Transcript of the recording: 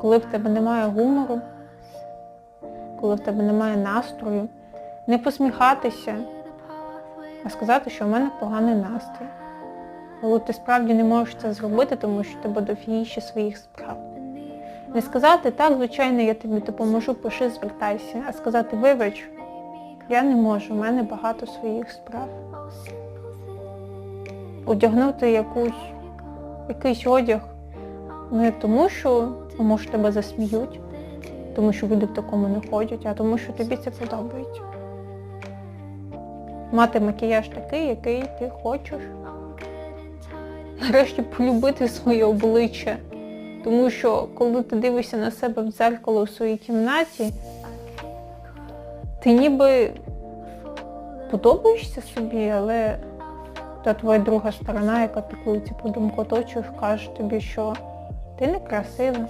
Коли в тебе немає гумору, коли в тебе немає настрою, не посміхатися, а сказати, що в мене поганий настрій. Коли ти справді не можеш це зробити, тому що в тебе дофігіще своїх справ. Не сказати, так, звичайно, я тобі допоможу, пиши, звертайся, а сказати, вибач, я не можу, в мене багато своїх справ. Одягнути якусь, якийсь одяг не тому, що тому що тебе засміють, тому що люди в такому не ходять, а тому, що тобі це подобається. Мати макіяж такий, який ти хочеш. Нарешті полюбити своє обличчя. Тому що коли ти дивишся на себе в дзеркало у своїй кімнаті, ти ніби подобаєшся собі, але та твоя друга сторона, яка піклується про думку оточуючих, каже тобі, що ти некрасива,